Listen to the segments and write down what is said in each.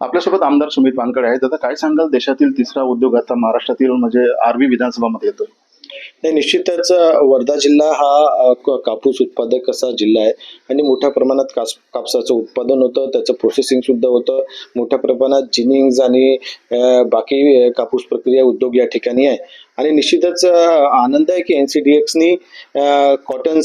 आपल्यासोबत आमदार सुमित वानकडे आहेत. आता काय सांगाल? देशातील तिसरा उद्योग आता महाराष्ट्रातील म्हणजे आर्वी विधानसभामध्ये येतो. नाही निश्चितच वर्धा जिल्हा हा क- कापूस उत्पादक असा जिल्हा आहे. आणि मोठ्या प्रमाणात कास कापसाचं उत्पादन होतं त्याचं प्रोसेसिंग सुद्धा होतं. मोठ्या प्रमाणात जिनिंग्ज आणि बाकी कापूस प्रक्रिया उद्योग या ठिकाणी आहे. आणि निश्चितच आनंद आहे की एन सी डी एक्सनी कॉटन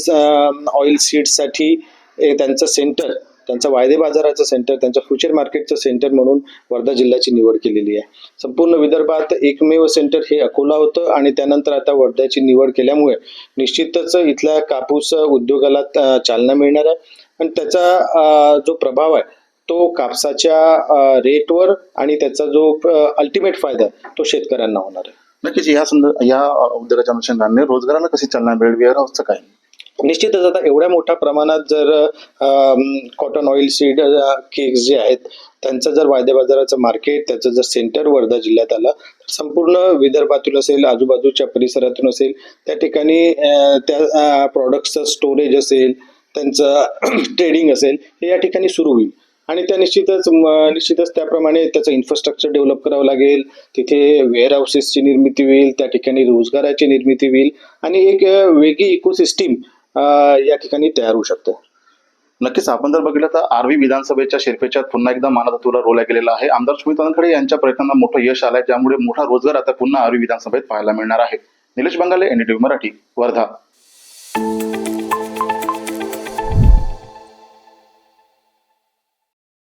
ऑइल सीड्ससाठी त्यांचं सेंटर त्यांचं वायदे बाजाराचं सेंटर त्यांचं फ्युचर मार्केटचं सेंटर म्हणून वर्धा जिल्ह्याची निवड केलेली आहे. संपूर्ण विदर्भात एकमेव सेंटर हे अकोला होतं आणि त्यानंतर आता वर्ध्याची निवड केल्यामुळे निश्चितच इथल्या कापूस उद्योगाला चालना मिळणार आहे. आणि त्याचा जो प्रभाव आहे तो कापसाच्या रेटवर आणि त्याचा जो अल्टिमेट फायदा आहे तो शेतकऱ्यांना होणार आहे. नक्कीच या संदर्भ या उद्योगाच्या अनुषंगाने रोजगाराला कशी चालना मिळेल वेअर हाऊसचं काय निश्चितच आता एवढ्या मोठ्या प्रमाणात जर कॉटन ऑइल सीड केक्स जे आहेत त्यांचं जर वायदे बाजाराचं मार्केट त्याचं जर सेंटर वर्धा जिल्ह्यात आलं तर संपूर्ण विदर्भातून असेल आजूबाजूच्या परिसरातून असेल त्या ठिकाणी त्या प्रॉडक्टचं स्टोरेज असेल त्यांचं ट्रेडिंग असेल हे या ठिकाणी सुरू होईल. आणि त्या निश्चितच निश्चितच त्याप्रमाणे त्याचं इन्फ्रास्ट्रक्चर डेव्हलप करावं लागेल तिथे वेअर हाऊसेसची निर्मिती होईल त्या ठिकाणी रोजगाराची निर्मिती होईल आणि एक वेगळी इकोसिस्टीम या ठिकाणी तयार होऊ शकते. नक्कीच आपण जर बघितलं तर आरवी विधानसभेच्या शिरपेच्यात पुन्हा एकदा मानधतुरा रोवला गेलेला आहे. आमदार सुमित वानखडे यांच्या प्रयत्नांना मोठं यश आलंय त्यामुळे मोठा रोजगार आता पुन्हा आरवी विधानसभेत पाहायला मिळणार आहे. निलेश बंगाले एनडीटीव्ही मराठी वर्धा.